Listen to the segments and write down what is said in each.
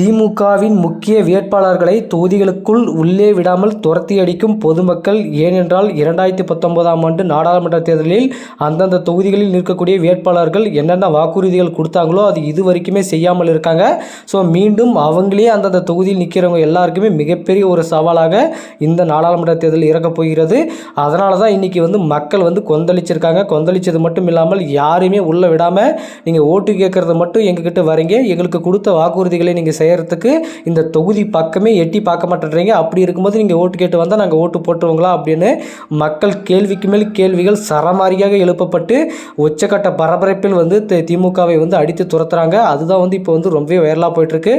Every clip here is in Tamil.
திமுகவின் முக்கிய வேட்பாளர்களை தொகுதிகளுக்குள் உள்ளே விடாமல் துரத்தி அடிக்கும் பொதுமக்கள் ஏனென்றால் இரண்டாயிரத்தி பத்தொன்பதாம் ஆண்டு நாடாளுமன்ற தேர்தலில் அந்தந்த தொகுதிகளில் நிற்கக்கூடிய வேட்பாளர்கள் என்னென்ன வாக்குறுதிகள் கொடுத்தாங்களோ அது இது வரைக்குமே செய்யாமல் இருக்காங்க. ஸோ மீண்டும் அவங்களே அந்தந்த தொகுதியில் நிற்கிறவங்க எல்லாருக்குமே மிகப்பெரிய ஒரு சவாலாக இந்த நாடாளுமன்ற தேர்தல் இறக்கப் போகிறது. அதனால தான் இன்றைக்கி வந்து மக்கள் வந்து கொந்தளிச்சிருக்காங்க. கொந்தளித்தது மட்டும் இல்லாமல் யாரையுமே உள்ளே விடாமல் நீங்கள் ஓட்டு கேட்குறது மட்டும் எங்ககிட்ட வரீங்க. எங்களுக்கு கொடுத்த வாக்குறுதிகளை நீங்கள் செய்ய செய்கிறதுக்கு இந்த தொகுதி பக்கமே எட்டி பார்க்க மாட்டேன்றீங்க. அப்படி இருக்கும்போது நீங்கள் ஓட்டு கேட்டு வந்தால் நாங்கள் ஓட்டு போட்டுருவோங்களா அப்படின்னு மக்கள் கேள்விக்கு மேல் கேள்விகள் சரமாரியாக எழுப்பப்பட்டு உச்சக்கட்ட பரபரப்பில் வந்து திமுகவை வந்து அடித்து துரத்துறாங்க. அதுதான் வந்து இப்போ வந்து ரொம்பவே வைரலாக போயிட்டுருக்கு.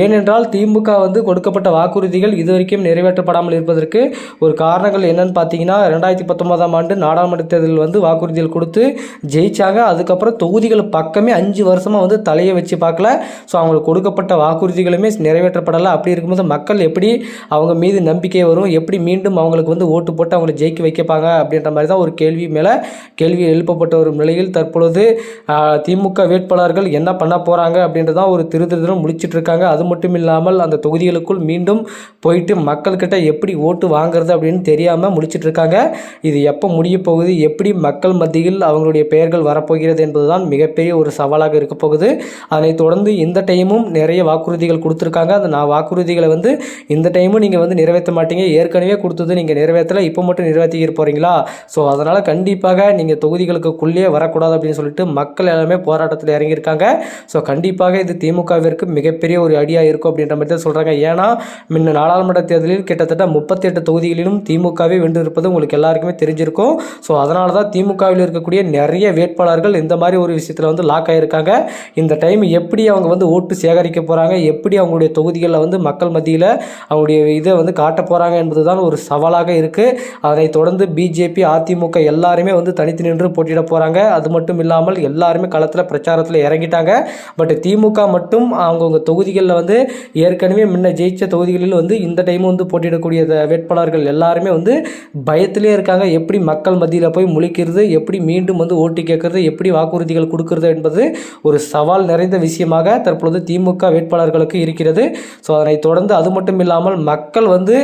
ஏனென்றால் திமுக வந்து கொடுக்கப்பட்ட வாக்குறுதிகள் இது வரைக்கும் நிறைவேற்றப்படாமல் இருப்பதற்கு ஒரு காரணங்கள் என்னன்னு பார்த்தீங்கன்னா ரெண்டாயிரத்தி பத்தொன்பதாம் ஆண்டு நாடாளுமன்ற தேர்தலில் வந்து வாக்குறுதிகள் கொடுத்து ஜெயிச்சாங்க. அதுக்கப்புறம் தொகுதிகள் பக்கமே அஞ்சு வருஷமாக வந்து தலையை வச்சு பார்க்கல. ஸோ அவங்களுக்கு கொடுக்கப்பட்ட வாக்குறுதிகளுமே நிறைவேற்றப்படலை அப்படி இருக்கும்போது மக்கள் எப்படி அவங்க மீது நம்பிக்கை வரும்? எப்படி மீண்டும் அவங்களுக்கு வந்து ஓட்டு போட்டு அவங்களை ஜெயிக்க வைக்கப்பாங்க? அப்படின்ற மாதிரி தான் ஒரு கேள்வி மேலே கேள்வி எழுப்பப்பட்ட ஒரு நிலையில் தற்பொழுது திமுக வேட்பாளர்கள் என்ன பண்ண போகிறாங்க அப்படின்றது தான் ஒரு திரு திருதிரும் முடிச்சிட்டு இருக்காங்க. அது மட்டும் இல்லாமல் அந்த தொகுதிகளுக்குள் மீண்டும் போயிட்டு மக்கள்கிட்ட எப்படி ஓட்டு வாங்குறது அப்படின்னு தெரியாமல் முடிச்சிட்டு இருக்காங்க. இது எப்போ முடிய போகுது? எப்படி மக்கள் மத்தியில் அவங்களுடைய பெயர்கள் வரப்போகிறது என்பதுதான் மிகப்பெரிய ஒரு சவாலாக இருக்க போகுது. அதனைத் தொடர்ந்து இந்த டைமும் நிறைய வாக்குறுதி வாக்குறுதிகள் கொடுத்துருக்காங்க. அந்த நான் வாக்குறுதிகளை வந்து இந்த டைமும் நீங்கள் வந்து நிறைவேற்ற மாட்டீங்க. ஏற்கனவே கொடுத்தது நீங்கள் நிறைவேற்றலை இப்போ மட்டும் நிறைவேற்றிக்கிட்டு போகிறீங்களா ஸோ அதனால் கண்டிப்பாக நீங்கள் தொகுதிகளுக்குள்ளேயே வரக்கூடாது அப்படின்னு சொல்லிட்டு மக்கள் எல்லாமே போராட்டத்தில் இறங்கியிருக்காங்க. ஸோ கண்டிப்பாக இது திமுகவிற்கு மிகப்பெரிய ஒரு அடியாக இருக்கும் அப்படின்ற மாதிரி தான் சொல்கிறாங்க ஏன்னா முன்ன நாடாளுமன்ற தேர்தலில் கிட்டத்தட்ட முப்பத்தெட்டு தொகுதிகளிலும் திமுகவே வென்றிருப்பது உங்களுக்கு எல்லாருக்குமே தெரிஞ்சிருக்கும். ஸோ அதனால தான் திமுகவில் இருக்கக்கூடிய நிறைய வேட்பாளர்கள் இந்த மாதிரி ஒரு விஷயத்தில் வந்து லாக் ஆகியிருக்காங்க இந்த டைம் எப்படி அவங்க வந்து ஓட்டு சேகரிக்க போகிறாங்க எப்படி அவங்களுடைய தொகுதிகளில் வந்து மக்கள் மத்தியில் அவங்களுடைய இதை வந்து காட்ட போகிறாங்க என்பது தான் ஒரு சவாலாக இருக்குது அதை தொடர்ந்து பிஜேபி அதிமுக எல்லாருமே வந்து தனித்து நின்று போட்டியிட போகிறாங்க அது மட்டும் இல்லாமல் எல்லாருமே களத்தில் பிரச்சாரத்தில் இறங்கிட்டாங்க. பட் திமுக மட்டும் அவங்கவுங்க தொகுதிகளில் வந்து ஏற்கனவே முன்ன ஜெயிச்ச தொகுதிகளில் வந்து இந்த டைமும் வந்து போட்டியிடக்கூடிய வேட்பாளர்கள் எல்லாருமே வந்து பயத்திலே இருக்காங்க. எப்படி மக்கள் மத்தியில் போய் முழிக்கிறது எப்படி மீண்டும் வந்து ஓட்டு கேட்கறது எப்படி வாக்குறுதிகள் கொடுக்கறது என்பது ஒரு சவால் நிறைந்த விஷயமாக தற்பொழுது திமுக அவர்களுக்கு இருக்கிறது. ஸோ அதனை தொடர்ந்து அது மட்டும் இல்லாமல் மக்கள் வந்து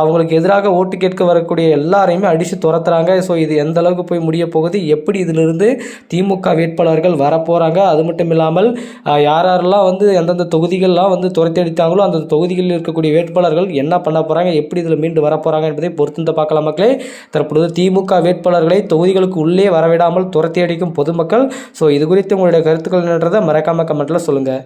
அவங்களுக்கு எதிராக ஓட்டு கேட்க வரக்கூடிய எல்லாரையுமே அடித்து துரத்துறாங்க. ஸோ இது எந்த அளவுக்கு போய் முடிய போகுது? எப்படி இதிலிருந்து திமுக வேட்பாளர்கள் வரப்போகிறாங்க அது மட்டும் இல்லாமல் யார் யாரெல்லாம் வந்து எந்தெந்த தொகுதிகள்லாம் வந்து துரத்தி அடித்தாங்களோ அந்த தொகுதிகளில் இருக்கக்கூடிய வேட்பாளர்கள் என்ன பண்ண போகிறாங்க எப்படி இதில் மீண்டு வரப்போகிறாங்க என்பதை பொறுத்திருந்து பார்க்கலாம் மக்களே. தற்பொழுது திமுக வேட்பாளர்களை தொகுதிகளுக்கு உள்ளே வரவிடாமல் துரத்தி அடிக்கும் பொதுமக்கள். ஸோ இது குறித்து உங்களுடைய கருத்துக்கள் என்னன்றதை மறக்காம கமெண்ட்டில் சொல்லுங்கள்